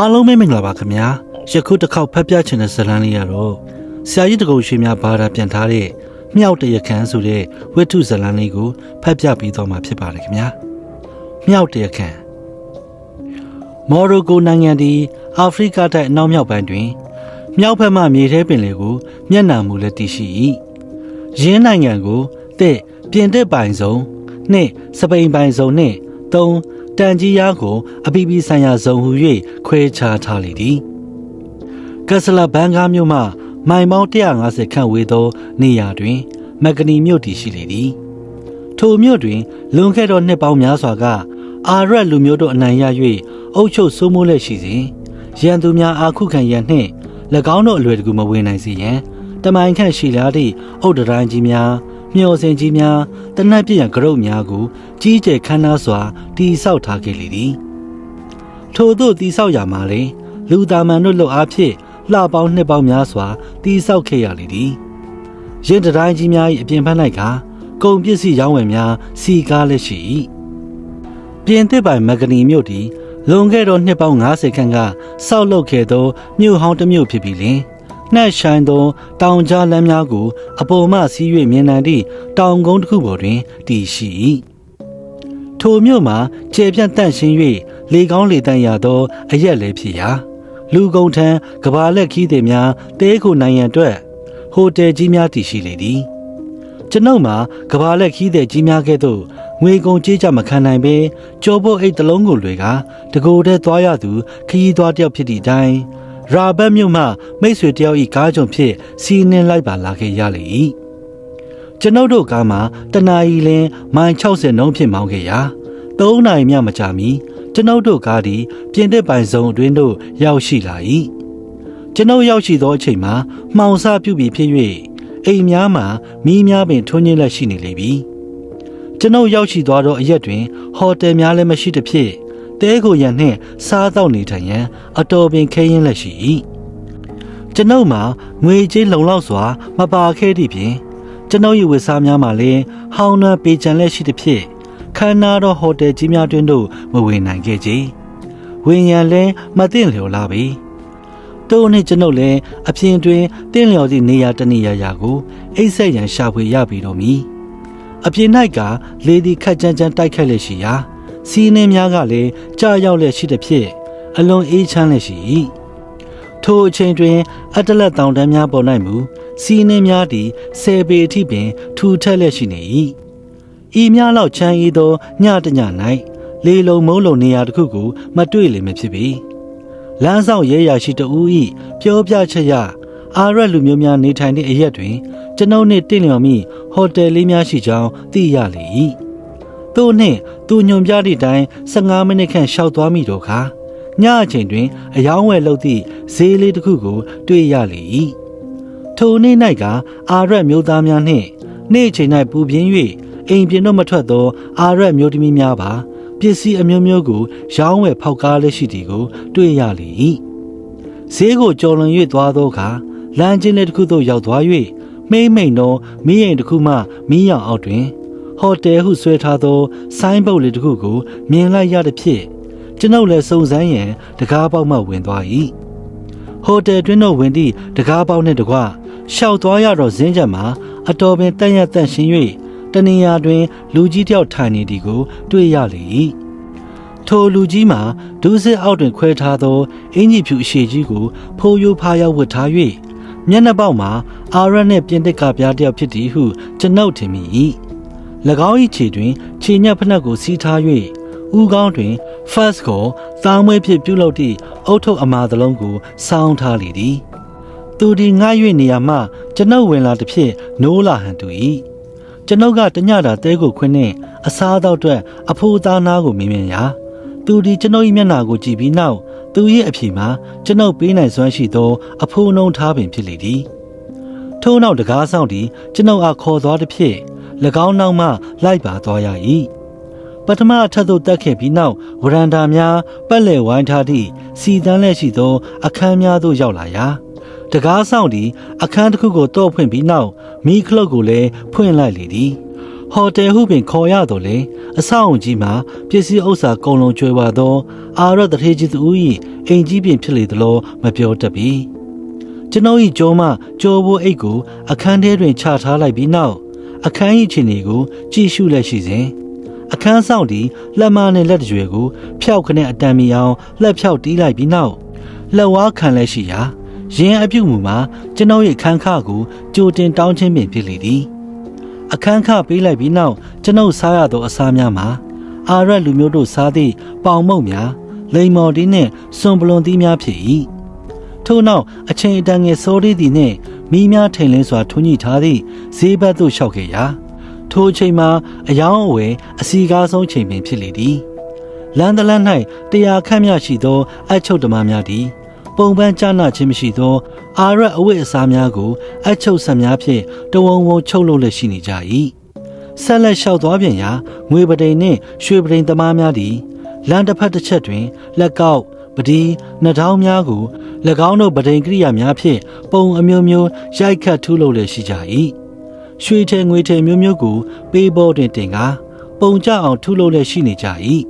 အားလုံးပဲမင်္ဂလာပါခင်ဗျာယခုတစ်ခေါက်ဖတ်ပြချင်တဲ့ဇာတ်လမ်းလေးရတော့ဆရာကြီးတကုံရွှေများဘာသာပြန်ထားတဲ့မြောက်တရခန်းဆိုတဲ့ဝိထုဇာတ်လမ်းလေးကိုဖတ်ပြပြီးတော့မှာဖြစ်ပါတယ်ခင်ဗျာမြောက်တရခန်းမော်ရိုကိုနိုင်ငံဒီအာဖရိကတိုက်အနောက်မြောက်ပိုင်းတွင် မြောက်ဘက်မှမြေထဲပင်လေကိုမျက်နှာမူလက်တည်ရှိ၏ရင်းနိုင်ငံကိုတဲ့ပြင်သစ်ပိုင်ဆုံးနှစ်စပိန်ပိုင်ဆုံးနှင့်သုံး တန်ကြီးရားကိုအပီပီဆိုင်ရာဇုံဟူ၍ခွဲခြားထားလေသည်ကက်စလာဘန်ကားမြို့မှမိုင်ပေါင်း150ခန့်ဝေးသောနေရာတွင် မက်ကနီမြို့တည်ရှိလေသည်ထိုမြို့တွင် လွန်ခဲ့သောနှစ်ပေါင်းများစွာကအာရက်လူမျိုးတို့အနိုင်ရ၍အုပ်ချုပ်စိုးမိုးလက်ရှိစဉ်ရန်သူများအာခုခံရန်နှင့်၎င်းတို့အလွယ်တကူမဝင်နိုင်စေရန်တမိုင်ခန့်ရှိလာသည့်အုတ်တတိုင်းကြီးများ မျော်စင်ကြီးများတနက်ပြည့်ရန်ကရုတ်များကိုကြီးကျယ်ခမ်းနားစွာတည်ဆောက်ထားခဲ့လေသည်ထို့သို့တည်ဆောက်ရမှာလေလူသားမန်တို့လှုပ်အားဖြင့်လှပေါင်းနှစ်ပေါင်းများစွာတည်ဆောက်ခဲ့ရလေသည်ရင်တတိုင်းကြီးများ၏အပြင်ဘက်၌ကကုန်ပစ္စည်းရောင်းဝယ်များစီကားလက်ရှိ၏ပြင်သစ်ပိုင်မဂနီမြို့သည်လွန်ခဲ့သောနှစ်ပေါင်း90ခန့်ကဆောက်လုပ်ခဲ့သောမြို့ဟောင်းတစ်မြို့ဖြစ်ပြီးလင် နှက်ဆိုင်သောတောင်ကြားလမ်းများကို အပေါ်မှစီး၍မြင်နိုင်သည့်တောင်ကုန်းတစ်ခုပေါ်တွင်တည်ရှိ၏ထိုမြို့မှာကျေပြန့်တန့်ရှင်း၍လေကောင်းလေတန့်ရသောအရက်လည်းဖြစ်ရာလူကုန်ထံကဘာလက်ခီးသည်များတဲခုနိုင်ငံအတွက်ဟိုတယ်ကြီးများတည်ရှိလေသည်ကျွန်ုပ်မှာကဘာလက်ခီးသည်ကြီးများကဲ့သို့ငွေကုန်ကြေးကြမခံနိုင်ပေကြောဖို့အိတ်တလုံးကိုလွေကတကိုယ်တည်းသွားရသူခရီးသွားတယောက်ဖြစ်သည့်အတိုင်း ရာဘတ်မြို့မှမိတ်ဆွေတယောက်ဤကားကြုံဖြစ်စီးနှင်းလိုက်ပါလာခဲ့ရလေ၏ကျွန်ုပ်တို့ကားမှာတနာရီလင်းမိုင်60နှုန်းဖြင့်မောင်းခဲ့ရာ3နာရီမြမကြာမီကျွန်ုပ်တို့ကားသည်ပြင်သစ်ပိုင်စုံအတွင်းသို့ရောက်ရှိလာ၏ကျွန်ုပ်ရောက်ရှိသောအချိန်မှာမှောင်စပြုပြီးဖြစ်၍အိမ်များမှာမီးများပင်ထွန်းညင်းလက်ရှိနေလေပြီကျွန်ုပ်ရောက်ရှိသွားသောအရက်တွင်ဟိုတယ်များလည်းမရှိသဖြင့် တဲကိုရန်နှင့်စားတော့နေထိုင်ရန်အတော်ပင်ခဲရင်လက်ရှိ၏ကျွန်ုပ်မှာငွေကြေးလုံလောက်စွာ မပါခဲ့သည့်ဖြင့်ကျွန်ုပ်၏ဝတ်စားများမှာလည်းဟောင်းနှံပေချန်လက်ရှိသဖြင့်ခမ်းနားသောဟိုတယ်ကြီးများတွင်သို့မဝင်နိုင်ခဲ့ကြ။ဝင်ရန်လည်းမသိလျော်လာပြီ။တိုးနှင့်ကျွန်ုပ်လည်းအပြင်တွင်တင့်လျော်သည့်နေရာတစ်နေရာရာကိုအိတ်ဆက်ရန်ရှာဖွေရပြီတော့မည်။အပြင်၌ကလေဒီခက်ကြမ်းကြမ်းတိုက်ခတ်လက်ရှိရာ စီးနှင်းများကလည်းကြာရောက်လက်ရှိသဖြင့်အလွန်အေးချမ်းလက်ရှိ၏ထိုအချိန်တွင်အတလက်တောင်တန်းများပေါ်၌မူစီးနှင်းများသည်ဆယ်ပေအထိပင်ထူထက်လက်ရှိနေ၏ဤများလောက်ချမ်းဤသောညတည၌လေလုံမုံလုံနေရာတစ်ခုကိုမတွေ့လိမ့်မဖြစ်ပြီလမ်းဆောင်ရဲရရှိတဦး၏ပြောပြချက်ရအာရက်လူမျိုးများနေထိုင်သည့်အရက်တွင် ကျွန်ုပ်နှင့်တင့်လျော်မိဟိုတယ်လေးများရှိကြောင်းသိရလေ၏ သူနှင့်သူညွန်ပြသည့်အတိုင်း15မိနစ်ခန့်ရှောက်သွားမိတော့ခါညအချိန်တွင် အယောင်းဝယ်လုပ်သည့်ဈေးလေးတစ်ခုကို တွေ့ရလေ၏ထိုနေ့၌ကအာရက်မျိုးသားများနှင့်နေ့ချိန်၌ပူပြင်း၍အိမ်ပြင်တော့မထွက်သော အာရက်မျိုးသမီးများပါပစ္စည်းအမျိုးမျိုးကို ရောင်းဝယ်ဖောက်ကားလက်ရှိသည်ကို တွေ့ရလေ၏ဈေးကိုကြော်လွန်၍သွားသောအခါလမ်းချင်းလေးတစ်ခုသို့ရောက်သွား၍မိမ့်မိန်သောမီးရင်တစ်ခုမှမီးရောင်အောက်တွင် ဟိုတယ်ဟုဆွဲထားသော ဆိုင်းဘုတ်လေးတစ်ခုကို မြင်လိုက်ရသဖြင့်ကျွန်ုပ်လည်းစုံစမ်းရန်တကားပေါက်မှဝင်သွား၏ဟိုတယ်တွင်တော့ဝင်သည့်တကားပေါက်နှင့်တကွရှောက်သွားရတော့ဇင်းချက်မှာအတော်ပင်တန့်ရတန့်ရှင်း၍တနေရာတွင် လူကြီးတယောက်ထိုင်နေသည်ကို တွေ့ရလေ၏ထိုလူကြီးမှာဒူးစစ်အောက်တွင်ခွဲထားသောအင်ကြီးဖြူအရှိကြီးကို ဖိုးရိုးဖားရောက်ဝတ်ထား၍မျက်နှာပေါက်မှာအာရနှင့်ပြင်သစ်ကပြားတယောက်ဖြစ်သည်ဟုကျွန်ုပ်ထင်မိ၏၎ င်း၏ခြေတွင်ခြေညက်ဖက်နှက်ကိုစီးထား၍ဥကောင်းတွင် first ကိုသားမွေးဖြစ်ပြုလုပ်သည့်အုတ်ထုပ်အမာသလုံးကိုစောင်းထားလေသည်သူဒီငှား၍နေရာမှကျွန်ုပ်ဝင်လာသည်ဖြင့်နိုးလာဟန်တူ၏ကျွန်ုပ်ကတညတာတဲကိုခွင်းနှင့်အစားအသောက်အတွက်အဖိုးသားနားကိုမြင်မြင်ရာသူဒီကျွန်ုပ်၏မျက်နှာကိုကြည့်ပြီးနောက်သူ၏အဖြေမှာကျွန်ုပ်ပေးနိုင်စွမ်းရှိသော အဖိုးနှုံးထားပင်ဖြစ်လေသည်ထို့နောက်တကားဆောင်သည်ကျွန်ုပ်အားခေါ်သွားသည်ဖြင့်၎ င်းနောက်မှလိုက်ပါသွားရ၏ပထမအထက်သို့တက်ခဲ့ပြီးနောက်ဝရန်တာများပတ်လည်ဝိုင်းထားသည့်စီတန်းလက်ရှိသော အခန်းများသို့ရောက်လာရာတကားဆောင်သည်အခန်းတစ်ခုကိုတော့ဖွင့်ပြီးနောက်မီးခလုတ်ကိုလည်းဖွင့်လိုက်လေသည်ဟိုတယ်ဟုပင်ခေါ်ရတော့လေအဆောက်အုံကြီးမှာပစ္စည်းဥစ္စာကုန်လုံးကျွဲဝါသော အာရတထေကြီးသူ၏အိမ်ကြီးပြင်ဖြစ်လေသလိုမပြောတတ်ပြီကျွန်ုပ်၏ကြောမကြောဘိုးအိတ်ကိုအခန်းထဲတွင်ချထားလိုက်ပြီးနောက် အခန်း၏ခြေနေကို ကြည့်ရှုလက်ရှိစဉ်အခန်းဆောင်တီလက်မနဲ့လက်ကြွယ်ကိုဖျောက်ခနဲ့အတန်မီအောင်လက်ဖြောက်တီးလိုက်ပြီးနောက်လက်ဝါးခံလက်ရှိရာရင်းအပြုတ်မှုမှာကျွန်ုပ်၏ခန်းခကိုကြိုတင်တောင်းခြင်းပင်ဖြစ်လေသည်အခန်းခပေးလိုက်ပြီးနောက်ကျွန်ုပ်စားရသောအစားများမှာအာရက်လူမျိုးတို့စားသည့်ပေါင်မုတ်များလိမ်မော်တီးနှင့်စွန်ပလွန်သီးများဖြစ်၏ထို့နောက်အချိန်အတန်ငယ်စောရီသည်နှင့် မိများထိန်လင်းစွာထွန်းညှိထားသည့်ဈေးဘက်သို့လျှောက်ခဲ့ရာထိုအချိန်မှာအယောင်အဝယ်အစီကားဆုံးချိန်ပင်ဖြစ်လေသည်လမ်းတလန်း၌တရားခန့်မြရှိသောအချုပ်ဓမ္မများသည်ပုံပန်းကြားနာခြင်းမရှိသော အာရအဝိအစားများကို အချုပ်ဆက်များဖြင့်တဝုံဝုံချုပ်လုပ်လက်ရှိနေကြ၏ဆက်လက်လျှောက်သွားပြန်ရာငွေပဒိန်နှင့်ရွှေပဒိန်သမားများသည်လမ်းတစ်ဖက်တစ်ချက်တွင်လက်ကောက်ပဒီနှထောင်းများကို၎ င်းတို့ပဒိန်ကိရိယာများဖြင့်ပုံအမျိုးမျိုးရိုက်ခတ်ထုလုပ်လက်ရှိကြ၏ရွှေထဲငွေထဲမျိုးမျိုးကို ပေးပေါ်တွင်တင်ကားပုံကြအောင်ထုလုပ်လက်ရှိနေကြ၏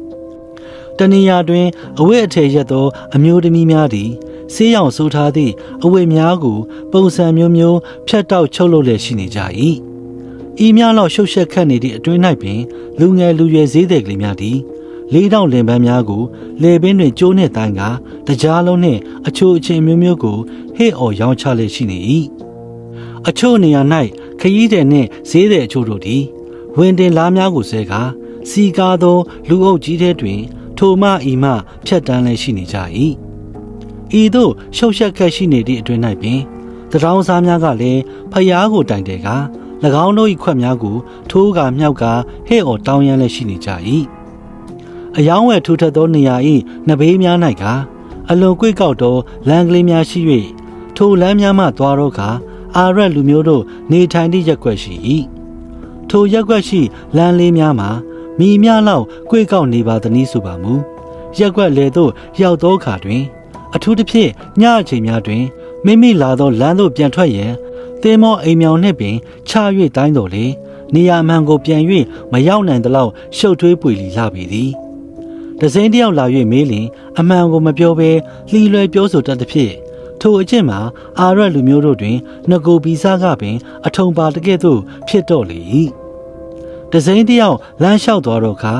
တနေရာတွင်အဝိအထည်ရက်သော အမျိုးသမီးများသည်ဆေးရောင်ဆိုးထားသည့်အဝိများကို ပုံစံမျိုးမျိုးဖြတ်တောက်ချုပ်လုပ်လက်ရှိနေကြ၏ဤများလောက်ရှုပ်ရှက်ခတ်နေသည့်အတွင်း၌ပင်လူငယ်လူရွယ်ဈေးသည်ကလေးများသည် လေးတောင်လင်ပန်းများကိုလေပင်တွင်ကျိုးနှင့်တိုင်းကတကြားလုံးနှင့်အချို့အချင်းမျိုးမျိုးကိုဟဲ့အော်ရောင်းချလက်ရှိနေ၏အချို့နေရာ၌ခရီးသည်နှင့်ဈေးသည်အချို့တို့သည်ဝင်တင်လားများကိုဆဲကာစီကားသော လူအုပ်ကြီးထဲတွင် ထိုမှဤမှဖြတ်တန်းလည်းရှိနေကြ၏ဤသို့ရှုပ်ရှက်ခက်ရှိနေသည့်အတွင်း၌ပင်တရောင်းစားများကလည်းဖျားကိုတိုင်တယ်က၎င်းတို့၏ခွက်များကိုထိုးကာမြောက်ကဟဲ့အော်တောင်းရမ်းလည်းရှိနေကြ၏ အယောင်းဝယ်ထူထပ်သောနေရာ၏နဘေးများ၌ကအလွန်ကွေ့ကောက်သောလမ်းကလေးများရှိ၍ထိုလမ်းများမှသွားတော့ကအာရက်လူမျိုးတို့နေထိုင်သည့်ရက်ွက်ရှိ၏ထိုရက်ွက်ရှိလမ်းလေးများမှာမိများလောက်ကွေ့ကောက်နေပါသည်နည်းဆိုပါမူရက်ွက်လေသို့ရောက်သောအခါတွင် အထူးသဖြင့်ညအချိန်များတွင်မိမိလာသောလမ်းသို့ပြန်ထွက်ရန်သင်မောအိမ်မြောင်နှင့်ပင်ချ၍တိုင်းတော်လေနေရာမှန်ကိုပြန်၍မရောက်နိုင်သလောက်ရှုပ်ထွေးပွေလီလာပေသည် ဒဇင်းတယောက်လာ၍မေးလင်အမှန်ကိုမပြောဘဲလှီလွယ်ပြောဆိုတတ်သဖြင့်ထိုအကျင့်မှာအာရက်လူမျိုးတို့တွင်ငကိုဗီဇကပင် အထုံပါတကဲ့သို့ဖြစ်တော့လေ၏ဒဇင်းတယောက်လမ်းလျှောက်သွားတော့ခါ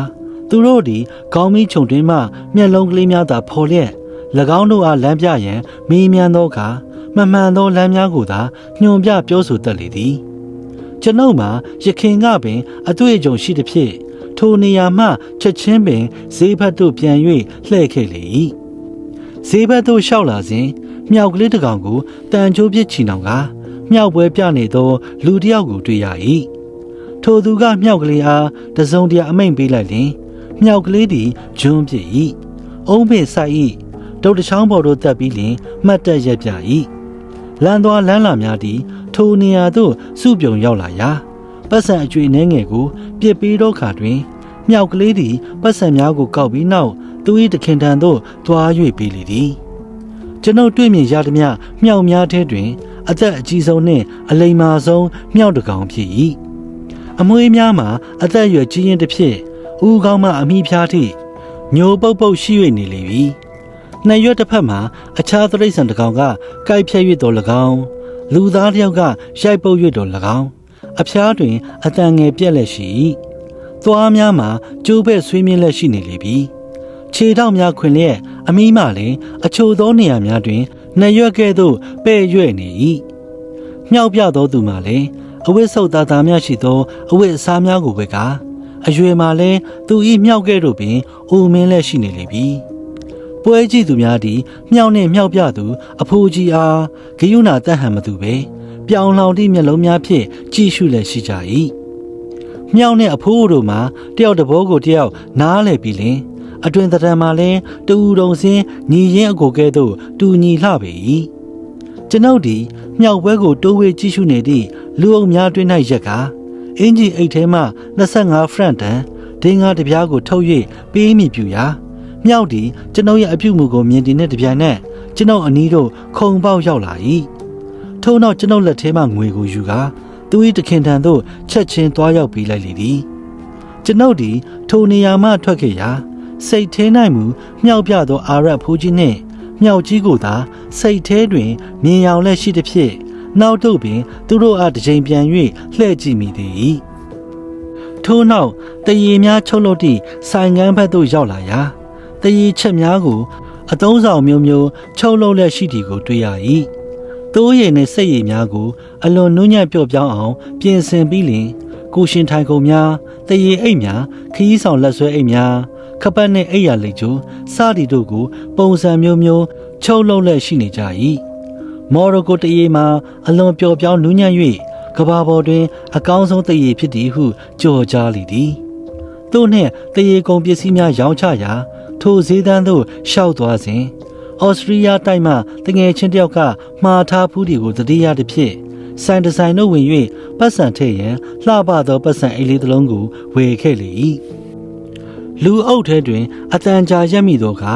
သူတို့သည်ကောင်းမီးခြုံတွင်မှမျက်လုံးကလေးများသာဖော်လျက်၎င်းတို့အားလမ်းပြရန်မီးမြန်းသောအခါမမှန်သောလမ်းများကိုသာညွန်ပြပြောဆိုတတ်လေသည်ကျွန်ုပ်မှာရခင်ကပင်အတွေ့အကြုံရှိသဖြင့် ထိုနေရာမှချက်ချင်းပင်ဈေးဘက်သို့ပြန်၍လှည့်ခဲ့လေ၏ဈေးဘက်သို့လျှောက်လာစဉ်မြောက်ကလေးတစ်ကောင်ကိုတန်ချိုးပြစ်ချီနှောင်ကမြောက်ပွဲပြနေသော လူတစ်ယောက်ကိုတွေ့ရ၏ထိုသူကမြောက်ကလေးအားတစုံတရာအမိန့်ပေးလိုက်လျင်မြောက်ကလေးသည်ဂျွန်းပြစ်၏အုံးပင်ဆိုင်၏တုတ်တချောင်းပေါ်သို့တက်ပြီးလျင်မှတ်တက်ရက်ပြ၏လမ်းသွားလမ်းလာများသည်ထိုနေရာသို့စုပြုံရောက်လာရာ ပတ်စံအကျွေနှဲငယ်ကိုပြစ်ပေးတော့ခါတွင်မြောက်ကလေးသည်ပတ်စံများကိုကောက်ပြီးနောက်သူ၏တခင်တန်သို့သွား၍ပေးလေသည်ကျွန်ုပ်တွေ့မြင်ရသည်မြမြောက်များထဲတွင် အသက်အကြီးဆုံးနှင့်အလိမ္မာဆုံးမြောက်တကောင်ဖြစ်၏အမွေးများမှာအသက်အရွယ်ကြီးရင်တစ်ဖြစ်ဦးကောင်းမှအမိဖျားထိညိုပုတ်ပုတ်ရှိ၍နေလေပြီနှစ်ရွက်တစ်ဖက်မှာအခြားသရိတ်ဆန်တစ်ကောင်ကကိုက်ဖြဲ၍တော်၎င်းလူသားတစ်ယောက်ကရိုက်ပုတ်၍တော်၎င်း အဖျားတွင်အတန်ငယ်ပြက်လက်ရှိ၏သွားများမှာကျိုးဘက်ဆွေးမြင့်လက်ရှိနေလေပြီခြေထောက်များခွင်လျက်အမီးမှလည်းအချို့သောနေရာများတွင်နှစ်ရွက်ကဲ့သို့ပဲ့ရွဲ့နေ၏မြောက်ပြသောသူမှလည်းအဝိဆုတ်သားသားများရှိသောအဝိအစားများကိုပဲကအရွယ်မှလည်းသူ၏မြောက်ကဲ့သို့ပင်အိုမင်းလက်ရှိနေလေပြီပွဲကြည့်သူများသည်မြောက်နှင့်မြောက်ပြသူ အဖိုးကြီးအားဂယုဏတတ်ဟန်မသူပဲ ပြောင်လောင်သည့်မျက်လုံးများဖြင့်ကြည့်ရှုလက်ရှိကြ၏မြောက်နှင့်အဖိုးတို့မှာတယောက်တဘောကိုတယောက်နားလည်ပြီးလင် အတွင်တရံမှာလဲတူတုံစင်းညီရင်အကိုကဲ့သို့တူညီလှပေ၏ကျွန်ုပ်သည်မြောက်ဘွဲကိုတိုးဝေးကြည့်ရှုနေသည့်လူအုပ်များတွင်၌ရက်ကအင်ဂျီအိတ်ထဲမှ25ဖရန့်တန်ဒင်းကားတစ်ပြားကိုထုတ်၍ပေးမိပြူရာမြောက်သည်ကျွန်ုပ်ရဲ့အပြုမူကိုမြင်တင်တဲ့တပြိုင်နက်ကျွန်ုပ်အနီးသို့ခုံပေါက်ရောက်လာ၏ ထို့နောက်ကျွန်ုပ်လက်ထဲမှငွေကိုယူကာသူ၏တခင်ထံသို့ချက်ချင်းသွားရောက်ပြီးလိုက်လေသည်ကျွန်ုပ်သည်ထိုနေရာမှထွက်ခဲ့ရာစိတ်ထဲ၌မူမြောက်ပြသောအာရတ်ဖိုးကြီးနှင့်မြောက်ကြီးကိုသာစိတ်ထဲတွင်မြင်ရောင်လက်ရှိသည်ဖြင့်နောက်တော့ပင် သူတို့အားတစ်ချိန်ပြန်၍လှည့်ကြည့်မိသည်ထို့နောက်တရေများချုပ်လို့သည့်ဆိုင်ငန်းဘက်သို့ရောက်လာရာတရေချက်များကိုအသုံးဆောင်မျိုးမျိုးချုပ်လို့လက်ရှိသည်ကိုတွေ့ရ၏ တိုးရည်နှင့်စိတ်ရည်များကိုအလွန်နုညံ့ပျော့ပြောင်းအောင် ပြင်ဆင်ပြီးလင်ကိုရှင်ထိုင်ကုန်များတရေအိတ်များခရီးဆောင်လက်ဆွဲအိတ်များခပတ်နှင့်အိတ်ရလိတ်ကျိုးစသည်တို့ကို ပုံစံမျိုးမျိုးချုပ်လို့လက်ရှိနေကြ၏မော်ရိုကိုတရေမှာအလွန်ပျော်ပြောင်းနူးညံ့၍ကဘာပေါ်တွင် အကောင်းဆုံးတရေဖြစ်သည်ဟုကြော်ကြားလေသည်သူနှင့်တရေကုန်ပစ္စည်းများရောင်းချရာ ထိုဈေးတန်းသို့ရှောက်သွားစဉ် ဩစတြီးယားတိုက်မှတငယ်ချင်းတယောက်ကမှားထားဖူးတွေကိုတတိယတစ်ဖြစ်ဆိုင်ဒီဇိုင်တို့ဝင်၍ပတ်စံထည့်ရန်လှပသောပတ်စံအိတ်လေးတစ်လုံးကိုဝယ်ခဲ့လေ၏လူအုပ်ထဲတွင်အတန်ကြာရက်မိသောအခါ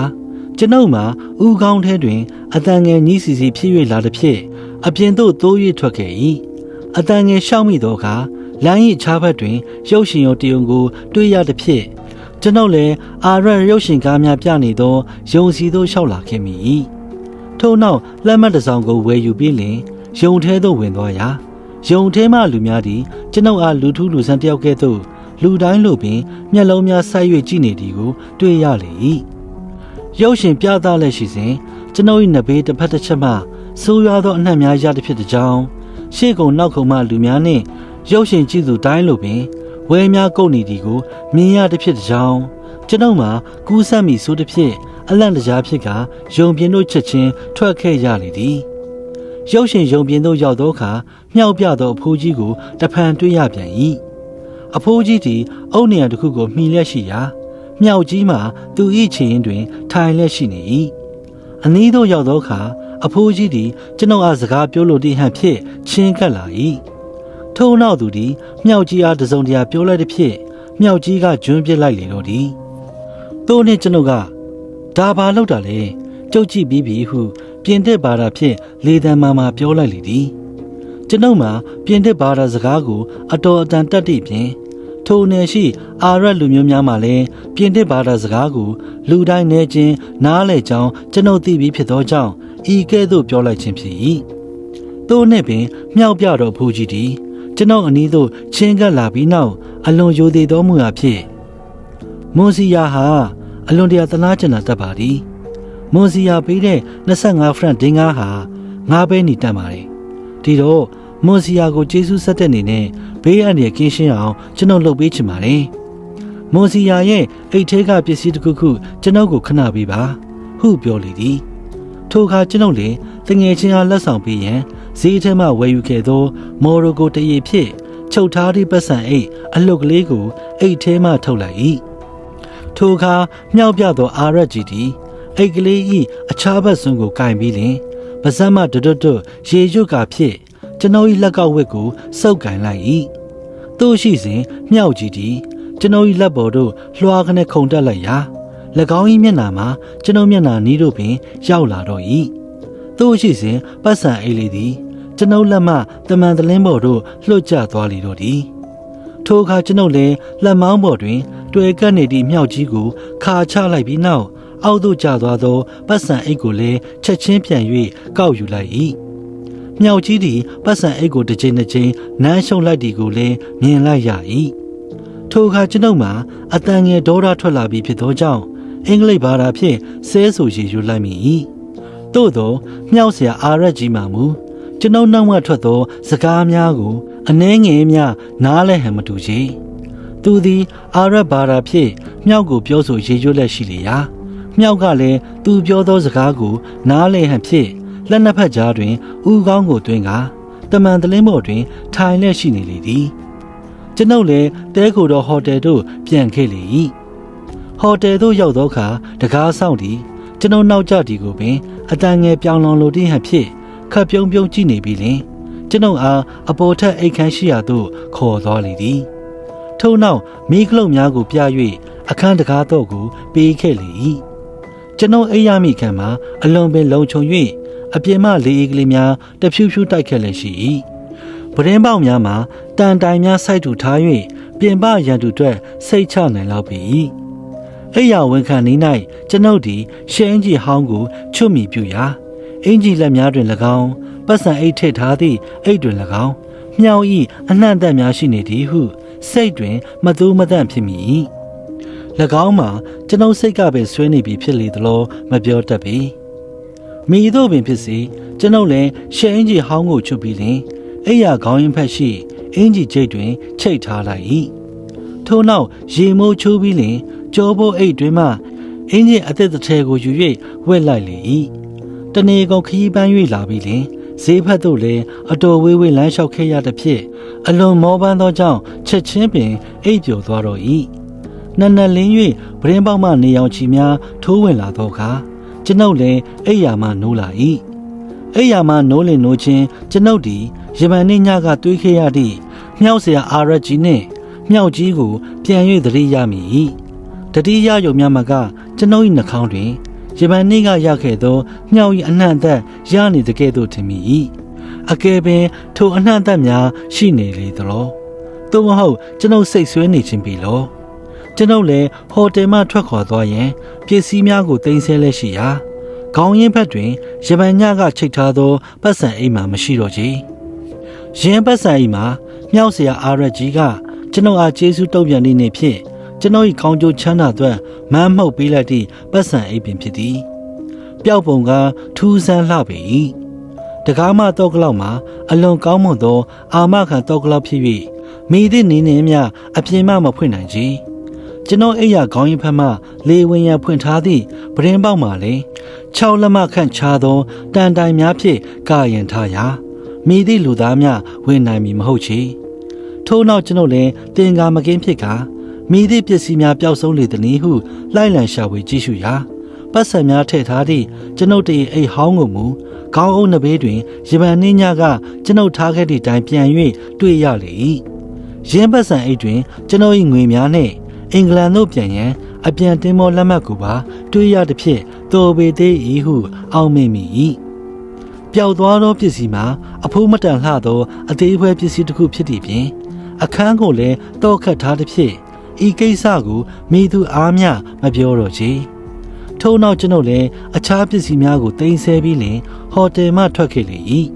ကျွန်ုပ်မှာဥကောင်းထဲတွင်အတန်ငယ်ညီးစီစီဖြစ်၍လာသည်ဖြင့်အပြင်သို့တိုး၍ထွက်ခဲ့၏အတန်ငယ်ရှောက်မိသောအခါလမ်း၏ခြားဘက်တွင်ရုပ်ရှင်ရုံတရုံကို တွေ့ရသည်ဖြင့် ကျွန်ုပ်လည်းအာရရုပ်ရှင်ကားများပြနေသောယုံစီသို့လျှောက်လာခဲ့မိ၏ထို့နောက်လက်မှတ်တစ်စောင်ကိုဝယ်ယူပြီးလင်ယုံထဲသို့ဝင်သွားရာယုံထဲမှလူများသည်ကျွန်ုပ်အားလူထူးလူဆန်းတယောက်ကဲ့သို့လူတိုင်းလိုပင်မျက်လုံးများဆိုက်၍ကြည့်နေသည်ကိုတွေ့ရလေ၏ရုပ်ရှင်ပြသလက်ရှိစဉ်ကျွန်ုပ်၏နဘေးတစ်ဖက်တစ်ချက်မှဆိုးရွားသောအနှံ့များရသည်ဖြစ်တဲ့ကြောင်းရှေ့ကုံနောက်ခုံမှလူများနှင့်ရုပ်ရှင်ကြည့်သူတိုင်းလိုပင် ဝဲများကုတ်နေသည်ကိုမြင်ရသည်ဖြစ်တဲ့ကြောင်းကျွန်ုပ်မှာကူးဆက်မိဆိုသည်ဖြင့်အလန့်တကြားဖြစ်ကယုံပြင်းတို့ချက်ချင်းထွက်ခဲ့ရလေသည်ရုပ်ရှင်ယုံပြင်းတို့ရောက်သောအခါမြောက်ပြသောအဖိုးကြီးကိုတဖန်တွေ့ရပြန်၏အဖိုးကြီးသည်အုတ်နေရာတစ်ခုကိုမှီလျက်ရှိရာမြောက်ကြီးမှာသူ၏ခြေရင်းတွင် ထိုင်လျက်ရှိနေ၏အနည်းသို့ရောက်သောအခါအဖိုးကြီးသည်ကျွန်ုပ်အားစကားပြောလိုသည့်ဟန်ဖြင့်ချင်းကပ်လာ၏ ထို့နောက်သူသည်မြောက်ကြီးအားတစုံတရာပြောလိုက်သည်ဖြင့်မြောက်ကြီးကကျွန်းပစ်လိုက်လေတော့သည်သို့နှင့်ကျွန်ုပ်ကဒါဘာလောက်တာလဲကြုတ်ကြည့်ပြီးပြီဟု ပြင်သစ်ဘာသာဖြင့်လေတံမာမာပြောလိုက်လေသည်ကျွန်ုပ်မှာပြင်သစ်ဘာသာစကားကိုအတော်အတန်တက်သည့်ဖြင့်ထိုနယ်ရှိ အာရက်လူမျိုးများမှလည်းပြင်သစ်ဘာသာစကားကို လူတိုင်းနေချင်းနားလေကြောင်းကျွန်ုပ်သိပြီးဖြစ်သောကြောင့်ဤကဲ့သို့ပြောလိုက်ခြင်းဖြစ်၏သို့နှင့်ပင်မြောက်ပြတော်ဖူးကြီးသည် ကျွန်ုပ်အနီးသို့ချင်းကပ်လာပြီးနောက်အလွန်ယိုသေးသောမှုအဖြစ်မွန်စီယာဟာအလွန်တရာသနာကျင်တာတတ်ပါသည်မွန်စီယာပေးတဲ့25ဖရန့်ဒင်းကားဟာငါးပဲနေတတ်ပါတယ်ဒီတော့မွန်စီယာကိုကျေးဇူးဆက်တဲ့အနေနဲ့ဘေးအန္တရာယ်ကင်းရှင်းအောင်ကျွန်တော်လုပ်ပေးချင်ပါတယ်မွန်စီယာရဲ့အိတ်ထဲကပစ္စည်းတစ်ခုခုကျွန်တော်ကိုခဏပေးပါဟုပြောလေသည်ထိုအခါကျွန်ုပ်လည်းတငယ်ချင်းအားလက်ဆောင်ပေးရန် ဈေးထဲမှဝယ်ယူခဲ့သော မော်ရိုကိုတရေဖြစ်ချုပ်ထားသည့်ပတ်စံအိတ်အလုတ်ကလေးကိုအိတ်ထဲမှထုတ်လိုက်၏ထိုအခါမြောက်ပြသောအာရက်ဂျီတီအိတ်ကလေး၏အခြားဘက်စွန်းကိုကင်ပြီးလင်ပါဇက်မှတွတ်တွတ်ရေရွတ်ကာဖြစ်ကျွန်ုပ်၏လက်ကောက်ဝက်ကိုစုပ်ကင်လိုက်၏သူ့ရှိစဉ်မြောက်ကြီးတီကျွန်ုပ်၏လက်ပေါ်သို့လွှာခနဲ့ခုန်တက်လိုက်ရာ၎င်း၏မျက်နှာမှာကျွန်ုပ်မျက်နှာနီးတို့ပင်ရောက်လာတော့၏ သူ့ရှိစဉ်ပတ်စံအိတ်လေးသည်ကျွန်ုပ်လက်မှတမန်တလင်းပေါ်သို့လှုပ်ကျသွားလေတော့သည်ထိုအခါကျွန်ုပ်လည်းလက်မောင်းပေါ်တွင် တွေ့ကပ်နေသည့်မြောက်ကြီးကိုခါချလိုက်ပြီးနောက်အောက်သို့ကျသွားသောပတ်စံအိတ်ကိုလည်းချက်ချင်းပြန်၍ကောက်ယူလိုက်၏မြောက်ကြီးသည်ပတ်စံအိတ်ကိုတစ်ချိန်တစ်ချိန်နမ်းရှုံလိုက်သည်ကိုလည်းမြင်လိုက်ရ၏ထိုအခါကျွန်ုပ်မှာအတန်ငယ်ဒေါရထွက်လာပြီးဖြစ်သောကြောင့်အင်္ဂလိပ်ဘာသာဖြင့်ဆဲဆိုရည်ရွယ်လိုက်မိ၏ သို့သောမြောက်เสียအာရက်ကြီးမှမူကျွန်ုပ်နောက်မှထွက်သောစကားများကိုအနှဲငယ်များနားလဲဟန်မတူချေသူသည်အာရဘာသာဖြင့်မြောက်ကိုပြောဆိုရေရွတ်လက်ရှိလေရာမြောက်ကလည်းသူပြောသောစကားကို နားလဲဟန်ဖြင့်လက်နှစ်ဖက်ကြားတွင်ဥကောင်းကိုတွင်ကတမန်တလင်းပေါ်တွင် ထိုင်လက်ရှိနေလေသည်ကျွန်ုပ်လည်းတဲခိုတော်ဟိုတယ်သို့ပြန်ခဲ့လေ၏ဟိုတယ်သို့ရောက်သောအခါတကားဆောင်သည် ကျွန်ုပ်နောက်ကျသည်ကိုပင်အတန်ငယ်ပြောင်းလွန်လိုသည့်ဟန်ဖြင့်ခပ်ပြုံးပြုံးကြည့်နေပြီလင်ကျွန်ုပ်အားအပေါ်ထက်အိတ်ခမ်းရှိရာသို့ခေါ်သွားလေသည်ထို့နောက်မိကလုတ်များကိုပြ၍အခန်းတကားတော့ကိုပေးခဲ့လေ၏ကျွန်ုပ်အိပ်ရမိခံမှာအလွန်ပင်လုံခြုံ၍အပြင်မှလေအေးကလေးများတဖြူးဖြူးတိုက်ခတ်လည်းရှိ၏ပရင်းပေါက်များမှာတန်တိုင်များစိုက်ထူထား၍ပြင်ပရန်သူအတွက်စိတ်ချနိုင်လောက်ပြီ အိယာဝန်ခံနေ၌ကျွန်ုပ်သည်ရှင်းကြီးဟောင်းကိုချွတ်မိပြူရာအင်ကြီးလက်များတွင်၎င်းပတ်စံအိတ်ထည့်ထားသည့်အိတ်တွင်၎င်းမြောင်ဤအနှံ့သက်များရှိနေသည်ဟု စိတ်တွင်မသူမတန့်ဖြစ်မိ၏၎င်းမှာကျွန်ုပ်စိတ်ကပင်ဆွဲနေပြီဖြစ်လေသလိုမပြောတတ်ပေမိတို့ပင်ဖြစ်စေကျွန်ုပ်လည်းရှင်းကြီးဟောင်းကိုချွတ်ပြီးလင်အိယာခေါင်းရင်းဖက်ရှိအင်ကြီးကျိတ်တွင်ချိတ်ထားလိုက်၏ ထို့နောက်ရေမိုးချိုးပြီးလင်ကြောဘိုးအိတ်တွင်မှအင်းကြီးအသက်တစ်ထည်ကိုယူ၍ဝက်လိုက်လေ၏တနေကုန်ခရီးပန်း၍လာပြီးလင်ဈေးဘက်သို့လည်းအတော်ဝေးဝေးလမ်းလျှောက်ခဲ့ရသဖြင့်အလွန်မောပန်းသောကြောင့်ချက်ချင်းပင်အိပ်ပျော်သွားတော့၏နက်နက်လင်း၍ပရင်ပေါက်မှနေအောင်ချီများထိုးဝင်လာသောအခါကျွန်ုပ်လည်းအိယာမှနိုးလာ၏အိယာမှနိုးလင်နိုးချင်းကျွန်ုပ်သည်ယမန်နေ့ညကတွေးခဲ့ရသည့်မြောက်စရာအာရကြီးနှင့် မြောက်ကြီးကိုပြန်၍သတိရမိ၏တတိယယုံများမကကျွန်ုပ်၏နှာခေါင်းတွင်ရပန်နှိကရခဲ့သောမြောက်၏အနှံ့အသက်ရနေတကဲ့သို့ထင်မိ၏အကယ်ပင်ထိုအနှံ့အသက်များရှိနေလေသလားသို့မဟုတ်ကျွန်ုပ်စိတ်ဆွေးနေခြင်းပြီလောကျွန်ုပ်လည်းဟိုတယ်မှထွက်ခွာသွားရင်ပစ္စည်းများကိုတင်ဆဲလဲရှိရာခေါင်းရင်းဘက်တွင်ရပန်ညကချိတ်ထားသောပတ်စံအိမ်မှမရှိတော့ချေရင်းပတ်စံအိမ်မှာမြောက်စရာအာရကြီးက ကျွန်ုပ်အားကျေးဇူးတုံ့ပြန်နေနေဖြင့်ကျွန်ုပ်၏ခေါင်းကျိုးချမ်းသာအတွက်မမ်းမှုတ်ပေးလိုက်သည့်ပတ်စံအိပ်ပင်ဖြစ်သည်ပျောက်ပုံကထူးဆန်းလှပေ၏တကားမတော့ကလောက်မှာအလွန်ကောင်းမွန်သော အာမခံတော့ကလောက်ဖြစ်၍မိသည့်နေနေမြအပြင်းမမဖွင့်နိုင်ချေကျွန်တော်အိယာခေါင်းရင်ဖက်မှလေဝင်ရဖွင့်ထားသည့်ပရင်းပေါက်မှလည်း6လက်မခန့်ချသောတန်တိုင်များဖြင့်ကာရင်ထားရာမိသည့်လူသားများဝင်နိုင်မည်မဟုတ်ချေ ထို့နောက်ကျွန်ုပ်လည်းတင်ကာမကင်းဖြစ်ကာမိသည့်ပစ္စည်းများပျောက်ဆုံးလေသည်ဟုလိုက်လံရှာဖွေကြည့်ရှုရာပတ်စံများထည့်ထားသည့်ကျွန်ုပ်တည်းအိတ်ဟောင်းကိုမူခေါင်းအုပ်နှစ်ဘေးတွင်ရပန်နှင်းညကကျွန်ုပ်ထားခဲ့သည့်တိုင်ပြန်၍တွေ့ရလေ၏ရင်းပတ်စံအိတ်တွင် ကျွန်ုပ်၏ငွေများနှင့်အင်္ဂလန်သို့ပြန်ရန်အပြန်တင်မောလက်မှတ်ကိုပါတွေ့ရသဖြင့်တော်ပေသေး၏ဟုအောက်မေ့မိ၏ပျောက်သွားသောပစ္စည်းမှာအဖိုးမတန်လှသောအသေးအဖွဲပစ္စည်းတစ်ခုဖြစ်သည့်ပြင် အခန်းကိုလည်းတောက်ခတ်ထားသဖြင့်ဤကိစ္စကိုမိသူအားမျှမပြောတော့ချေထို့နောက်ကျွန်ုပ်လည်းအခြားပစ္စည်းများကိုတင်ဆက်ပြီးလင်ဟိုတယ်မှထွက်ခဲ့လေ၏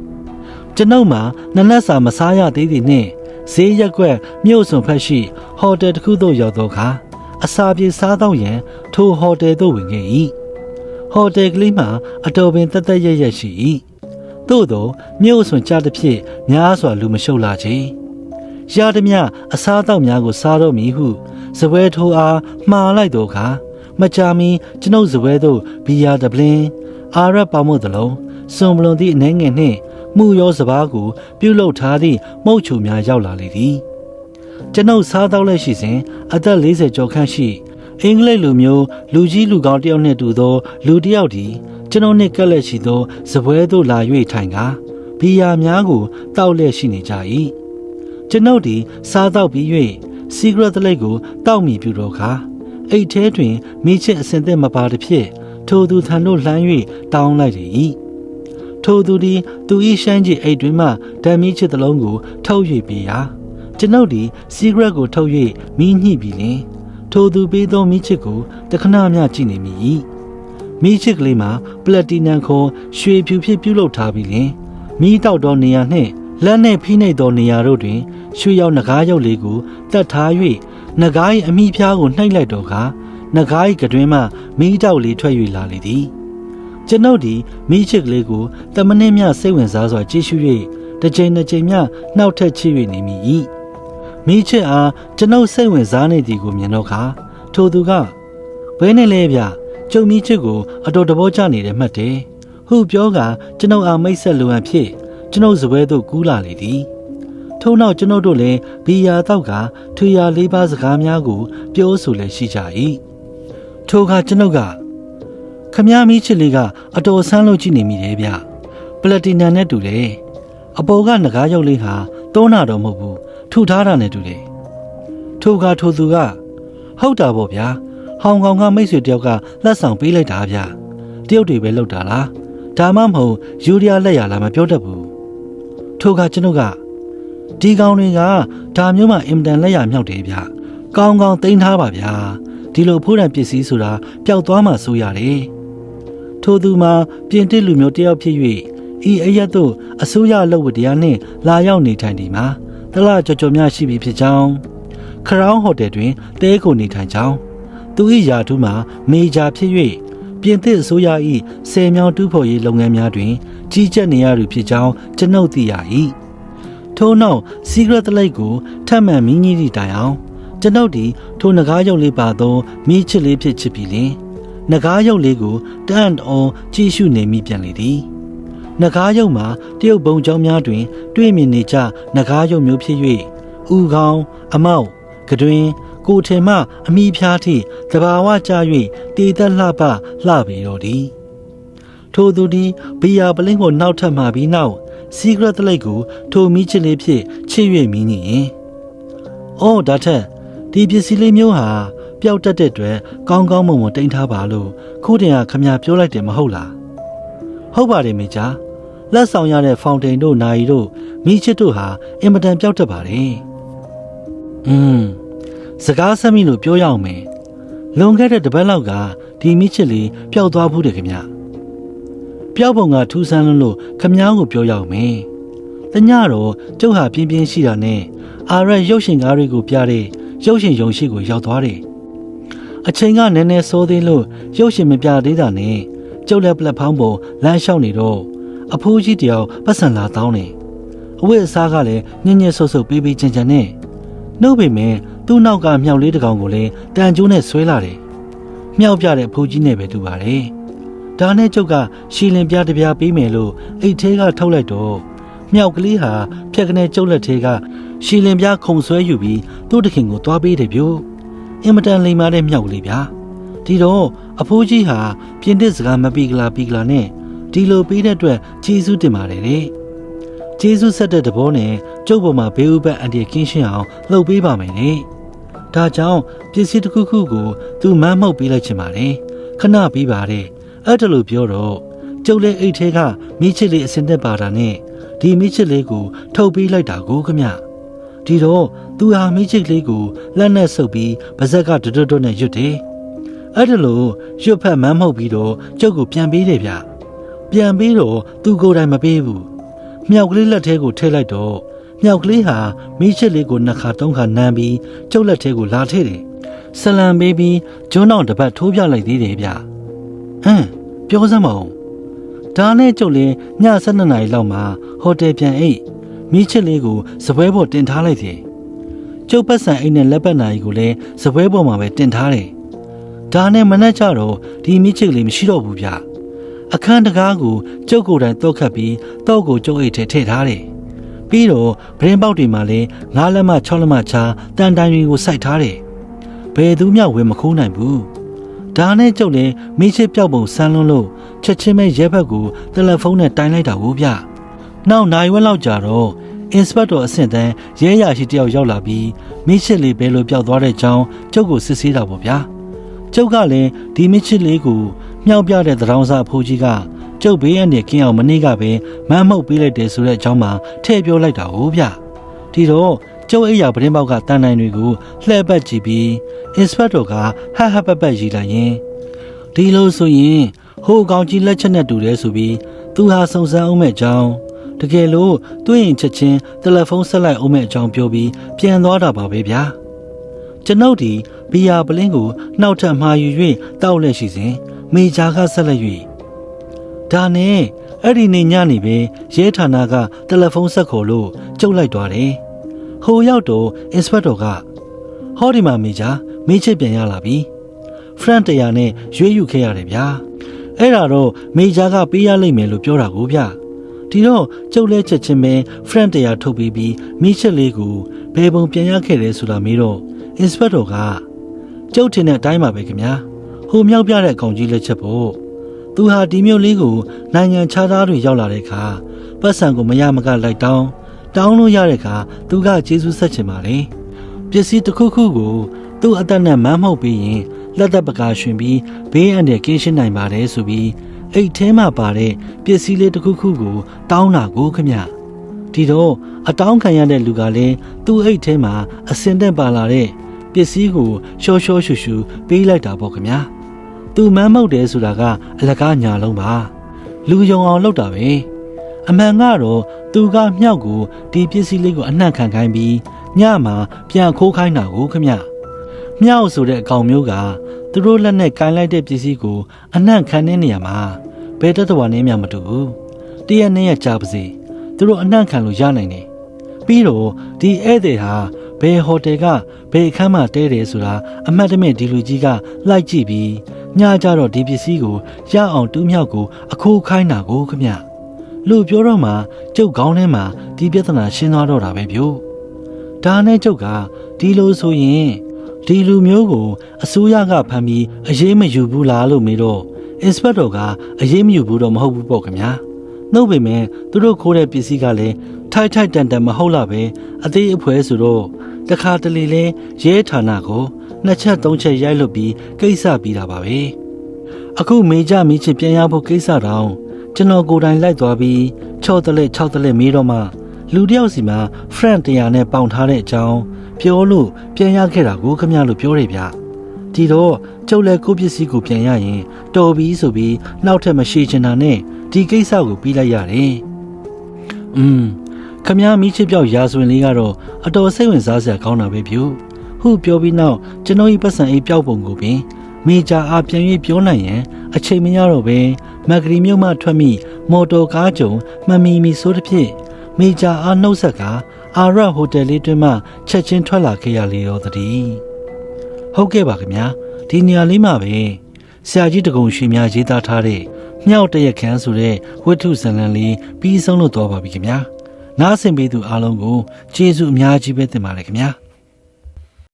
ကျွန်ုပ်မှာနနက်စာမစားရသေးသည်နှင့်ဈေးရက်ွက်မြို့စွန်ဖက်ရှိဟိုတယ်တစ်ခုသို့ရောက်သောအခါအစာပြေစားတော့ရန်ထိုဟိုတယ်သို့ဝင်ခဲ့၏ဟိုတယ်ကလေးမှာအတော်ပင်တက်တက်ရရက်ရှိ၏သို့သောမြို့စွန်ကြတဲ့ဖြစ်များစွာလူမရှုပ်လာချေ ရသမျှအစားအသောက်များကိုစားတော့မည်ဟုဇပွဲထိုးအားမှားလိုက်တော့ခါမကြာမီကျွန်ုပ်ဇပွဲသို့ဘီယာဒပလင်းအာရပေါမို့သလုံးစွန်ပလွန်သည့်အနေငယ်နှင့်မှုရောစပားကိုပြုတ်လုထားသည့်မှုတ်ချုံများရောက်လာလေသည်ကျွန်ုပ်စားတော့လက်ရှိစဉ်အသက်40ကျော်ခန့်ရှိအင်္ဂလိပ်လူမျိုးလူကြီးလူကောင်းတယောက်နှင့်တူသော လူတစ်ယောက်သည်ကျွန်ုပ်နှင့်ကက်လက်ရှိသောဇပွဲသို့လာ၍ထိုင်ကာဘီယာများကိုတောက်လျက်ရှိနေကြ၏ ကျွန်ုပ်သည်စားတော့ပြီး၍စီဂရက်တလိတ်ကိုတောက်မိပြုတော့ခါအိတ်ထဲတွင်မိချစ်အစင်သက်မပါတစ်ဖြစ်ထိုသူထံသို့လှမ်း၍တောင်းလိုက်လေ၏ထိုသူသည်သူ၏ရှမ်းကြီးအိတ်တွင်မှဓာမီချစ်တလုံးကိုထုတ်၍ပေးရာကျွန်ုပ်သည်စီဂရက်ကိုထုတ်၍မိညှိပြီးလင်ထိုသူပေးသောမိချစ်ကိုတခဏမျှကြည့်နေမိ၏မိချစ်ကလေးမှာပလက်တီနမ်ခွန်ရွှေဖြူဖြစ်ပြုလုပ်ထားပြီးလင်မိတောက်သောနေရာနှင့် လက်နှင့်ဖိနှိပ်သောနေရာတို့တွင်ရွှေရောက်နဂါးရုပ်လေးကိုတတ်ထား၍နဂါး၏အမိဖျားကိုနှိပ်လိုက်တော့ခါနဂါး၏ကတွင်မှမီးတောက်လေးထွက်၍လာလေသည်ကျွန်ုပ်သည်မိချစ်ကလေးကိုတမနစ်မြစိတ်ဝင်စားစွာကြည့်ရှု၍တစ်ချိန်တစ်ချိန်မျှနှောက်ထက်ချစ်၍နေမိ၏မိချစ်အားကျွန်ုပ်စိတ်ဝင်စားနေသည်ကိုမြင်တော့ခါထိုသူကဘယ်နဲ့လဲဗျကျုံမိချစ်ကိုအတော်တဘောချနေတယ်မှတ်တယ်ဟုပြောကကျွန်ုပ်အားမိတ်ဆက်လိုအပ်ဖြစ် ကျွန်ုပ်စပွဲသို့ကူးလာလေသည်ထို့နောက်ကျွန်ုပ်တို့လည်းဘီယာတော့ကထွေရာလေးပါးစကားများကို ပြောဆိုလည်းရှိကြ၏ထိုအခါကျွန်ုပ်ကခမည်းမီးချစ်လေးကအတော်ဆန်းလို့ကြည့်နေမိတယ်ဗျပလက်တီနမ်နဲ့တူတယ်အပေါ်ကငကားရုပ်လေးဟာသုံးနာတော့မဟုတ်ဘူးထုထားတာနဲ့တူတယ်ထိုအခါထိုသူကဟုတ်တာပေါ့ဗျာဟောင်ကောင်ကမိတ်ဆွေတယောက်ကလက်ဆောင်ပေးလိုက်တာဗျတယောက်တွေပဲလောက်တာလားဒါမှမဟုတ်ယူရီးယားလက်ရလားမပြောတတ်ဘူး ထိုအခါကျွန်ုပ်ကဒီကောင်တွေကဒါမျိုးမှအင်မတန်လက်ရမြောက်တယ်ဗျကောင်းကောင်းတင်ထားပါဗျာဒီလိုဖိုးတံပစ္စည်းဆိုတာပျောက်သွားမှဆိုရတယ်ထို့သူမှာပြင်တစ်လူမျိုးတယောက်ဖြစ်၍ဤအရက်တို့အစိုးရလုပ်ဝတရားနှင့်လာရောက်နေထိုင်ဒီမှာတလားကြော်ကြော်များရှိပြီဖြစ်ကြောင်းခရောင်းဟိုတယ်တွင်တဲကိုနေထိုင်ကြောင်းသူ၏ယာထုမှာမေဂျာဖြစ်၍ပြင်သစ်အစိုးရ၏ဆယ်မြောင်းတူးဖော်ရေးလုပ်ငန်းများတွင် ကြီးကြပ်နေရသူဖြစ်ကြောင်းကျွန်ုပ်သိရ၏ထို့နောက်စီဂရက်တလိုက်ကိုထပ်မံမင်းကြီးတီတိုင်အောင်ကျွန်ုပ်ဒီထိုနဂါးရုပ်လေးပါသောမိချစ်လေးဖြစ်ချစ်ပြီလင်နဂါးရုပ်လေးကိုတန်အောင်ကြည့်ရှုနေမိပြန်လေသည်နဂါးရုပ်မှာတရုတ်ဘုံကျောင်းများတွင် တွေ့မြင်နေကြနဂါးရုပ်မျိုးဖြစ်၍ဥကောင်းအမောက်ကတွင်ကိုထင်မှအမိဖျားထိတဘာဝကြ၍တည်သက်လှပလှပေတော်သည် ထိုသူသည်ဘီယာပလင်းကိုနောက်ထပ်မှပြီးနောက်စီဂရက်တလိုက်ကိုထိုမိချစ်လေးဖြင့်ချစ်၍မိနေရင်။အော်ဒါထက်ဒီပစ္စည်းလေးမျိုးဟာပျောက်တတ်တဲ့အတွက်ကောင်းကောင်းမွန်မွန်တင်ထားပါလို့ခိုးတင်ကခမပြောလိုက်တယ်မဟုတ်လား။ဟုတ်ပါတယ်မိကြား။လက်ဆောင်ရတဲ့ဖောင်တိန်တို့နာရီတို့မိချစ်တို့ဟာအင်မတန်ပျောက်တတ်ပါတယ်။อืมစကားဆက်မိလို့ပြောရအောင်မယ်။လွန်ခဲ့တဲ့တပတ်လောက်ကဒီမိချစ်လေးပျောက်သွားဘူးတယ်ခင်ဗျ။ ပျောက်ပုံကထူးဆန်းလွန်းလို့ခမ ्या ကိုပြောရအောင်မယ်။တညတော့ကျုပ်ဟာပြင်းပြင်းရှိတာနဲ့အာရက်ရုပ်ရှင်ကားတွေကိုပြတဲ့ရုပ်ရှင်ရုံရှိကိုရောက်သွားတယ်။အချိန်ကနည်းနည်းစိုးသေးလို့ရုပ်ရှင်မပြသေးတာနဲ့ကျုပ်လည်းပလက်ဖောင်းပေါ်လမ်းလျှောက်နေတော့အဖိုးကြီးတယောက်ပတ်စံလာတောင်းတယ်။အဝတ်အစားကလည်းညံ့ညံ့ဆုပ်ဆုပ်ပေးပေးချင်ချင်နဲ့နှုတ်ပေမဲ့သူ့နောက်ကမြောက်လေးတစ်ကောင်ကိုလည်းတန်ကျိုးနဲ့ဆွဲလာတယ်။မြောက်ပြတဲ့အဖိုးကြီးနဲ့ပဲတူပါတယ်။ ဒါနဲ့ကျုပ်ကရှီလင်ပြတစ်ပြားပေးမယ်လို့အိတ်သေးကထုတ်လိုက်တော့မြောက်ကလေးဟာဖြက်ကနေကျုပ်လက်သေးကရှီလင်ပြခုံဆွဲယူပြီးသူ့တခင်ကိုသွားပေးတယ်ဗျို့အင်မတန်လိမ်မာတဲ့မြောက်ကလေးဗျာဒီတော့အဖိုးကြီးဟာပြင်သစ်စကားမပီကလာပီကလာနဲ့ဒီလိုပေးတဲ့အတွက်ကျေးဇူးတင်ပါတယ်တဲ့ကျေးဇူးဆက်တဲ့တဘောနဲ့ကျုပ်ပေါ်မှာဘေးဥပတ်အန်တီကင်းရှင်းအောင်လှုပ်ပေးပါမယ်တဲ့ဒါကြောင့်ပစ္စည်းတစ်ခုခုကိုသူမမ်းမှုတ်ပေးလိုက်ချင်ပါတယ်ခဏပြီးပါတယ် အဲ့ဒါလို့ပြောတော့ကျုပ်လည်းအိတ်ထဲကမိချစ်လေးအစင်သက်ပါတာနဲ့ဒီမိချစ်လေးကို ထုတ်ပေးလိုက်တာကိုခမဒီတော့သူဟာမိချစ်လေးကိုလက်နဲ့ဆုပ်ပြီးပါဇက်ကတွတ်တွတ်နဲ့ရွတ်တယ်အဲ့ဒါလို့ရွတ်ဖက်မမ်းမှုတ်ပြီးတော့ကျုပ်ကိုပြန်ပေးတယ်ဗျပြန်ပေးတော့သူကိုယ်တိုင်မပေးဘူးမြောက်ကလေးလက်ထဲကိုထည့်လိုက်တော့မြောက်ကလေးဟာမိချစ်လေးကိုနှစ်ခါသုံးခါနမ်းပြီးကျုပ်လက်ထဲကိုလာထည့်တယ်ဆလံပေးပြီးကျွန်းအောင်တစ်ပတ်ထိုးပြလိုက်သေးတယ်ဗျဟမ် ပြောစမ်းမအောင်ဒါနဲ့ကျုပ်လည်းည7နာရီလောက်မှာဟိုတယ်ပြန်အိတ်မိချစ်လေးကိုစပွဲပေါ်တင်ထားလိုက်တယ်ကျုပ်ပတ်စံအိတ်နဲ့လက်ပတ်နာရီကိုလည်းစပွဲပေါ်မှာပဲတင်ထားတယ်ဒါနဲ့မနှက်ကြတော့ဒီမိချစ်လေးမရှိတော့ဘူးဗျအခန်းတကားကိုကျုပ်ကိုယ်တိုင်တောက်ခတ်ပြီးတောက်ကိုကျုပ်အိတ်ထဲထည့်ထားတယ်ပြီးတော့ဗရင်ပေါက်တွေမှာလည်းငါးလက်မ6လက်မချာတန်တန်တွေကိုစိုက်ထားတယ်ဘယ်သူမှဝင်မခိုးနိုင်ဘူး ဒါနဲ့ကျုပ်လည်းမိချစ်ပြောက်ပုံဆန်းလွန်းလို့ချက်ချင်းပဲရဲဘက်ကိုတယ်လီဖုန်းနဲ့တိုင်လိုက်တာကိုဗျနောက်နိုင်ဝက်လောက်ကြာတော့အင်စပက်တော်အဆင့်တန်းရဲရရှိတယောက်ရောက်လာပြီးမိချစ်လေးဘယ်လိုပျောက်သွားတဲ့အကြောင်းကျုပ်ကိုစစ်ဆေးတာပေါ့ဗျာကျုပ်ကလည်းဒီမိချစ်လေးကိုမြောက်ပြတဲ့သံတော်စာအဖိုးကြီးကကျုပ်ဘေးကနေကင်းအောင်မနေ့ကပဲမမ်းမှုတ်ပေးလိုက်တယ်ဆိုတဲ့အကြောင်းမှထည့်ပြောလိုက်တာဟုတ်ဗျဒီတော့ ကျုပ်အိယာပရင်ပေါက်ကတန်နိုင်တွေကိုလှည့်ပတ်ကြည့်ပြီးအင်စပက်တော်ကဟဟပပရည်လိုက်ရင်ဒီလိုဆိုရင်ဟိုကောင်ကြီးလက်ချက်နဲ့တူတယ်ဆိုပြီးသူဟာစုံစမ်းအောင်မဲ့အကြောင်းတကယ်လို့သူ့ရင်ချက်ချင်းတယ်လီဖုန်းဆက်လိုက်အောင်မဲ့အကြောင်းပြောပြီးပြန်သွားတာပါပဲဗျာကျွန်ုပ်ဒီဘီယာပလင်းကိုနှောက်ထပ်မှာယူ၍တောက်လက်ရှိစဉ်မေဂျာကဆက်လက်၍ဒါနဲ့အဲ့ဒီနေ့ညနေပဲရဲဌာနကတယ်လီဖုန်းဆက်ခေါ်လို့ကျုပ်လိုက်သွားတယ် ဟိုရောက်တော့အင်စပက်တော်ကဟောဒီမှာမေဂျာမေးချစ်ပြန်ရလာပြီဖရန့်တရာနဲ့ရွေးယူခဲ့ရတယ်ဗျာအဲ့ဒါတော့မေဂျာကပေးရလိမ့်မယ်လို့ပြောတာကိုဗျဒီတော့ကျုပ်လဲချက်ချင်းပဲဖရန့်တရာထုတ်ပြီးပြီးမိချစ်လေးကိုဘယ်ပုံပြန်ရခဲ့တယ်ဆိုတာမေးတော့အင်စပက်တော်ကကျုပ်ထင်တဲ့အတိုင်းပါပဲခင်ဗျာဟိုမြောက်ပြတဲ့အကောင်ကြီးလက်ချက်ပေါ့သူဟာဒီမျိုးလေးကိုနိုင်ငံခြားသားတွေရောက်လာတဲ့အခါပတ်စံကိုမရမကလိုက်တောင်း တောင်းလို့ရတဲ့အခါသူကကျေးဇူးဆက်ချင်ပါလေပစ္စည်းတစ်ခုခုကို သူ့အသက်နဲ့မမ်းမှုတ်ပြီးရင်လက်သက်ပကာရှင်ပြီးဘေးအန္တရာယ်ကင်းရှင်းနိုင်ပါတယ်ဆိုပြီးအိတ်ထဲမှာပါတဲ့ပစ္စည်းလေးတစ်ခုခုကိုတောင်းတာကိုခမဒီဒီတော့အတောင်းခံရတဲ့လူကလည်းသူ့အိတ်ထဲမှာအစင်တက်ပါလာတဲ့ပစ္စည်းကိုရှော့ရှော့ရှူရှူပေးလိုက်တာပေါ့ခင်ဗျာသူမမ်းမုတ်တယ်ဆိုတာကအလကားညာလုံးပါလူယုံအောင်လုပ်တာပဲ အမှန်ကတော့သူကမြောက်ကိုဒီပစ္စည်းလေးကိုအနှံ့ခံခိုင်းပြီးညမှာပြန်ခိုးခိုင်းတာကိုခင်ဗျာမြောက်ဆိုတဲ့အကောင်မျိုးကသူတို့လက်နဲ့ကိုင်းလိုက်တဲ့ပစ္စည်းကိုအနှံ့ခံတဲ့နေရာမှာဘယ်တတဝါနဲ့မှမတူဘူးတရက်နဲ့ရကြာပါစေသူတို့အနှံ့ခံလို့ရနိုင်တယ်ပြီးတော့ဒီဧည့်သည်ဟာဘယ်ဟိုတယ်ကဘယ်အခန်းမှာတဲတယ်ဆိုတာအမှတ်တမဲ့ဒီလူကြီးကလိုက်ကြည့်ပြီးညကြတော့ဒီပစ္စည်းကိုရအောင်တူးမြောက်ကိုအခိုးခိုင်းတာကိုခမ လူပြောတော့မှကျုပ်ကောင်းထဲမှာဒီပြဿနာရှင်းသွားတော့တာပဲဗျို့ဒါနဲ့ကျုပ်ကဒီလိုဆိုရင်ဒီလူမျိုးကိုအစိုးရကဖမ်းပြီးအရေးမယူဘူးလားလို့မေးတော့ inspector ကအရေးမယူဘူးတော့မဟုတ်ဘူးပေါ့ခင်ဗျာနှုတ်ပေမဲ့သူတို့ခိုးတဲ့ပစ္စည်းကလည်းထိုက်ထိုက်တန်တန်မဟုတ်လားပဲအသေးအဖွဲဆိုတော့တခါတလေလဲရဲဌာနကိုနှစ်ချက်သုံးချက်ရိုက်လွတ်ပြီးကိစ္စပြီးတာပါပဲအခုမေကြမီချစ်ပြန်ရဖို့ကိစ္စတောင် ကျွန်တော်ကိုယ်တိုင်လိုက်သွားပြီး6တလက်6တလက်မေးတော့မှလူတစ်ယောက်စီမှာ friend တရားနဲ့ပေါင်ထားတဲ့အကြောင်းပြောလို့ပြန်ရခဲ့တာကိုခမရလို့ပြောတယ်ဗျဒီတော့ကျုပ်လည်းကိုယ့်ပစ္စည်းကိုပြန်ရရင်တော်ပြီဆိုပြီးနောက်ထပ်မရှိချင်တာနဲ့ဒီကိစ္စကိုပြီးလိုက်ရတယ်อืมခမရမီချစ်ပြောက်ရာဇဝင်လေးကတော့အတော်စိတ်ဝင်စားစရာကောင်းတာပဲဗျဟုပြောပြီးနောက်ကျွန်တော်ဤပတ်စံအေးပြောက်ပုံကိုပင် မေဂျာအားပြန်၍ပြောနိုင်ရန်အချိန်မရတော့ပဲမက်ဂရီမြို့မှထွက်မိမော်တော်ကားကြုံမှန်မီမီဆိုသဖြင့်မေဂျာအားနှုတ်ဆက်ကအာရဟိုတယ်လေးတွင်မှချက်ချင်းထွက်လာခဲ့ရလေရောတည်းဟုတ်ကဲ့ပါခင်ဗျာဒီနေရာလေးမှာပဲဆရာကြီးတကုံရွှေများရေးသားထားတဲ့မြောက်တရက်ခန်းဆိုတဲ့ဝတ္ထုဇာတ်လမ်းလေးပြီးဆုံးလို့တော့ပါပြီခင်ဗျာနားဆင်ပေးသူအားလုံးကိုကျေးဇူးအများကြီးပဲတင်ပါတယ်ခင်ဗျာ